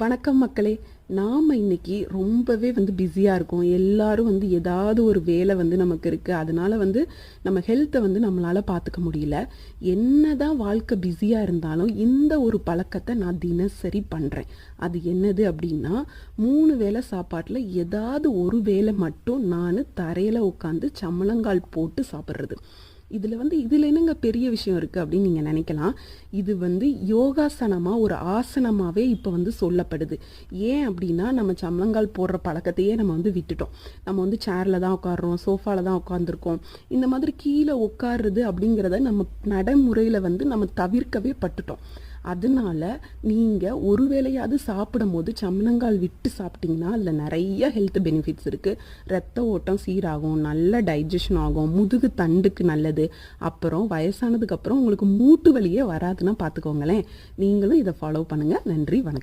வணக்கம் மக்களே நாம் இன்னைக்கு ரொம்பவே வந்து பிஸியாக இருக்கோம். எல்லாரும் வந்து ஏதாவது ஒரு வேலை வந்து நமக்கு இருக்குது அதனால வந்து நம்ம ஹெல்த்தை வந்து நம்மளால் பார்த்துக்க முடியல. என்னதான் வாழ்க்கை பிஸியாக இருந்தாலும் இந்த ஒரு பழக்கத்தை நான் தினசரி பண்ணுறேன் அது என்னது அப்படின்னா மூணு வேளை சாப்பாட்டில் ஏதாவது ஒரு வேளை மட்டும் நான் தரையில் உட்காந்து சம்மளங்கால் போட்டு சாப்பிட்றது. இதில் வந்து இதில் என்னங்க பெரிய விஷயம் இருக்குது அப்படின்னு நீங்கள் நினைக்கலாம். இது வந்து யோகாசனமாக ஒரு ஆசனமாகவே இப்போ வந்து சொல்லப்படுது. ஏன் அப்படின்னா நம்ம சம்மளங்கால் போடுற பழக்கத்தையே நம்ம வந்து விட்டுட்டோம். நம்ம வந்து சேரில் தான் உட்காடுறோம் சோஃபாவில் தான் உட்காந்துருக்கோம் இந்த மாதிரி கீழே உட்காருறது அப்படிங்கிறத நம்ம நடைமுறையில் வந்து நம்ம தவிர்க்கவே பட்டுட்டோம். அதனால நீங்கள் ஒரு வேளையாவது சாப்பிடும் போது சம்மணங்கால் விட்டு சாப்பிட்டீங்கன்னா அதில் நிறைய ஹெல்த் பெனிஃபிட்ஸ் இருக்குது ரத்த ஓட்டம் சீராகும் நல்ல டைஜஷன் ஆகும் முதுகு தண்டுக்கு நல்லது. அப்புறம் வயசானதுக்கப்புறம் உங்களுக்கு மூட்டு வலியே வராதுன்னா பார்த்துக்கோங்களேன் நீங்களும் இதை ஃபாலோ பண்ணுங்கள் நன்றி வணக்கம்.